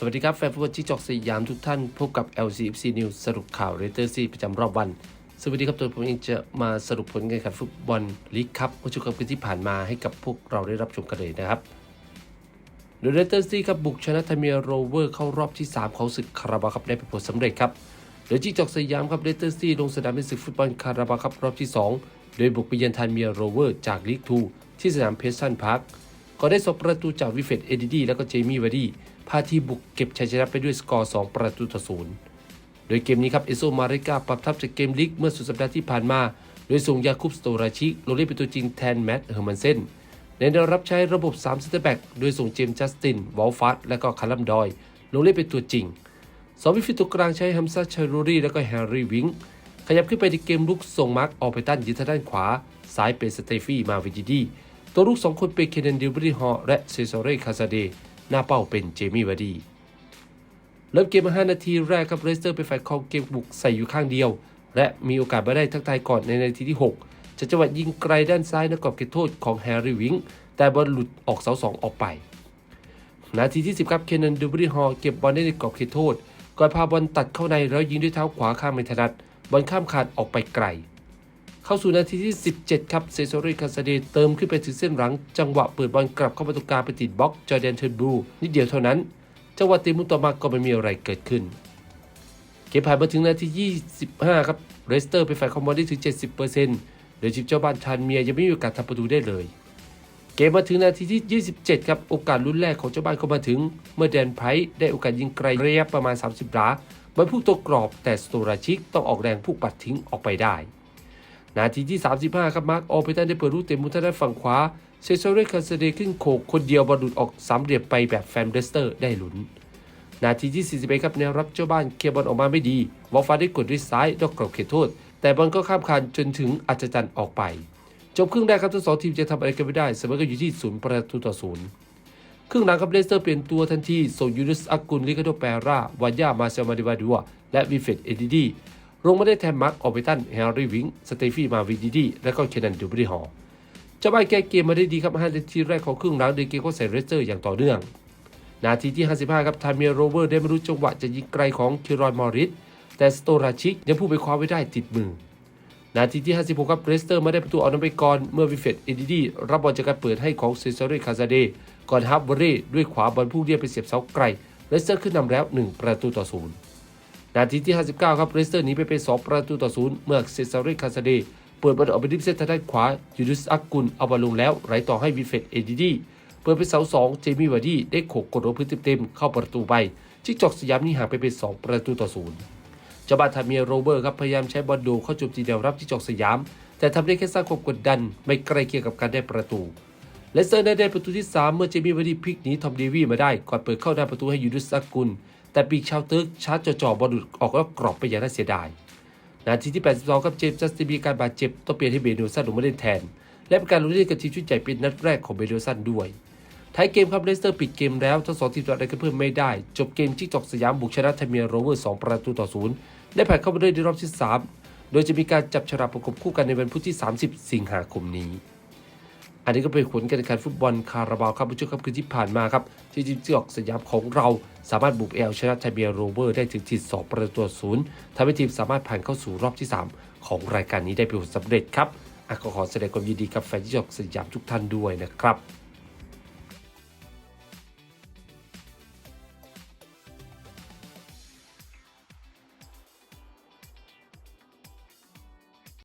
สวัสดีครับ แฟนฟุตบอลจิจอกสยามทุกท่าน พบกับ LCFC News สรุปข่าวเรเตอร์ซีประจำรอบวัน สวัสดีครับตัวผมเองจะมาสรุปผลการแข่งขันฟุตบอลลีกคัพเมื่อช่วงค่ำคืนที่ผ่านมาให้กับพวกเราได้รับชมกันเลยนะครับโดยเรเตอร์ซีครับบุกชนะทาเมียโรเวอร์เข้ารอบที่ 3 ของศึกคาราบาครับได้เป็นผลสำเร็จครับโดยจิจอกสยามครับเรเตอร์ซีลงสนามในศึกฟุตบอลคาราบาครับรอบที่ 2 โดยบุกไปเยือนทาเมียโรเวอร์จากลีก2ที่สนามเพชรซันพาร์คก็ได้สบประตูจากวิเฟตเอดิดีและก็เจมี่วาร์ดี พาทีมบุกเก็บชัยชนะไปด้วยสกอร์ 2 ประตูต่อศูนย์โดยเกมนี้ครับเอโซมาริกาปรับทับจากเกมลีกเมื่อสุดสัปดาห์ที่ผ่านมา โดยส่งยาคุปสโตราชิลงเล่นเป็นตัวจริงแทนแมตต์เฮอร์มันเซนในแนวรับใช้ระบบ3เซนเตอร์แบ็กโดยส่งเจมส์จัสติน วอลฟัตและก็คาร์ลัมดอย ลงเล่นเป็นตัวจริงสองวิฟิตตัวกลางใช้ฮัมซาชารูรีและก็แฮร์รี่วิงขยับขึ้นไปในเกมลุกส่งมาร์กออกไปตันยืนทางด้านขวา ซ้ายเป็นสเตฟี่มาวิจิดี ตัวลูกสองคนเป็นเคนเนนดิลบริฮอร์และเซซอเรคาซาเด หน้าเป้าเป็นเจมี่วาร์ดีเริ่มเกมมา 5 นาทีแรกครับเรสเตอร์เป็นฝ่ายครองเกมบุกใส่อยู่ข้างเดียว และมีโอกาสมาได้ทักทายก่อนในนาทีที่ 6 จะจังหวะยิงไกลด้านซ้ายนกรอบเขตโทษของแฮร์รี่วิงแต่บอลหลุดออกเสาสองออกไป นาทีที่ 10 ครับเคนเนนดิลบริฮอร์เก็บบอลได้ในกรอบเขตโทษก่อนพาบอลตัดเข้าในแล้วยิงด้วยเท้าขวาข้ามไม่ถนัดบอลข้ามคานออกไปไกล เข้าสู่นาทีที่ 17 ครับเซโซริคาซาเดเติมขึ้นไปถึงเส้นหลัง จังหวะเปิดบอลกลับเข้าประตูกลางไปติดบล็อกจอร์แดนเทนบูนิดเดียวเท่านั้น จังหวะตีมุต่อมาก็ไม่มีอะไรเกิดขึ้น เกมผ่านมาถึงนาที 25 ครับเรสเตอร์ไปฝ่ายคอมบอลได้ถึง 70%โดยทีมเจ้าบ้านทันเมียยังไม่มีโอกาสทำประตูได้เลย เกมมาถึงนาทีที่ 27 ครับโอกาสลุ้นแรกของเจ้าบ้านเข้ามาถึง เมื่อแดนไพร์ได้โอกาสยิงไกลระยะประมาณ 30หลาบอลพุ่งตกกรอบแต่สโตราชิกต้องออกแรงพุ่งปัดทิ้งออกไปได้ นาทีที่ 35 ครับมาร์กออไปตันได้เปิดลูกเต็มมุมทางด้านฝั่งขวาเซโซเรคาเซเดขึ้นโขกคนเดียวบอลหลุดออกสามเหลี่ยมไปแบบแฟมเดสเตอร์ได้หลุน นาทีที่ 41 ครับแนวรับเจ้าบ้านเคลียร์บอลออกมาไม่ดีวอลฟาได้กดด้วยซ้ายดอกกรอบเขตโทษ แต่บอลก็ข้ามคานจนถึงอัจจันออกไป จบครึ่งแรกครับทั้งสองทีมจะทำอะไรกันไม่ได้เสมอกันอยู่ที่ศูนย์ประตูต่อศูนย์ครึ่งหลังครับเลสเตอร์เปลี่ยนตัวทันทีส่งยูนุสอากุลลิคาโดแปราวานยามาเซลมาดิวาดัวและวิเฟตเอดิดี ลงมาได้แทนมาร์กออเปตันแฮร์รี่วิงสเตฟี่มาวินดิดีและก็เคนนันดูบริฮอเจ้าบ้านแก้เกมมาได้ดีครับ5นาทีแรกของครึ่งหลังโดยเกมก็ใส่เรสเตอร์อย่างต่อเนื่อง นาทีที่ 55 ครับทามีโรเวอร์ได้ไม่รู้จังหวะจะยิงไกลของคิรอนมอริสแต่สโตราชิกยังพูดไปคว้าไว้ได้ติดมือ นาทีที่ 56 ครับเรสเตอร์มาได้ประตูออกนำไปก่อนเมื่อวิเฟตเอดิดีรับบอลจากการเปิดให้ของเซซาเรคาซาเดก่อนฮับเบเร่ด้วยขวาบอลพุ่งเรียบไปเสียบเสาไกลเรสเตอร์ขึ้นนำแล้ว 1 ประตูต่อศูนย์ นาทีที่ 59 ครับเรสเตอร์หนีไปเป็น 2 ประตูต่อศูนย์เมื่อเซซาเรคาซาเดเปิดบอลออกไปริมเส้นทางด้านขวายูดุสอักกุลเอาบอลลงแล้วไหลต่อให้วิเฟตเอดิดีเปิดไปเสาสองเจมี่วาร์ดี้ได้โขกกดหัวพื้นเต็มๆเข้าประตูไปจิกจอกสยามนี่ห่างไปเป็น 2 ประตูต่อศูนย์เจ้าบ้านทาเมียโรเบอร์ครับพยายามใช้บอลโดเข้าโจมตีแนวรับจิกจอกสยาม แต่ทำได้แค่สร้างความกดดันไม่ใกล้เคียงกับการได้ประตูเลสเตอร์ได้ได้ประตูที่ 3 เมื่อเจมี่วาร์ดี้พลิกหนีทอมเดวี่มาได้ก่อนเปิดเข้าหน้าประตูให้ยูดุสอักกุล แต่ปีกชาวติร์กชาร์จจ่อบอลหลุดออกแล้วกรอบไปอย่างน่าเสียดาย นาทีที่ 82 ครับเจมส์จัสตินมีการบาดเจ็บต้องเปลี่ยนให้เบเดลสันลงมาเล่นแทน และเป็นการลงเล่นกับทีมชุดใหญ่เป็นนัดแรกของเบเดลสันด้วยท้ายเกมครับเลสเตอร์ปิดเกมแล้วทั้งสองทีมต่อได้กันเพิ่มไม่ได้ จบเกมที่จอกสยามบุกชนะทเมียโรเวอร์ 2 ประตูต่อศูนย์ได้ผ่านเข้าไปได้ในรอบที่ 3 โดยจะมีการจับฉลากประกบคู่กันในวันพุธที่ 30 สิงหาคมนี้ อันนี้ก็เป็นผลการแข่งขันฟุตบอลคาราบาวครับผู้ชมครับคือที่ผ่านมาครับ ที่จิมจอกสยามของเราสามารถบุกเอลชนะทเบียโรเวอร์ได้ถึงทีสองประตูต่อศูนย์ทำให้ทีมสามารถผ่านเข้าสู่รอบที่ 3 ของรายการนี้ได้เป็นผลสำเร็จครับอะก็ขอแสดงความยินดีกับแฟนที่จอกสยามทุกท่านด้วยนะครับ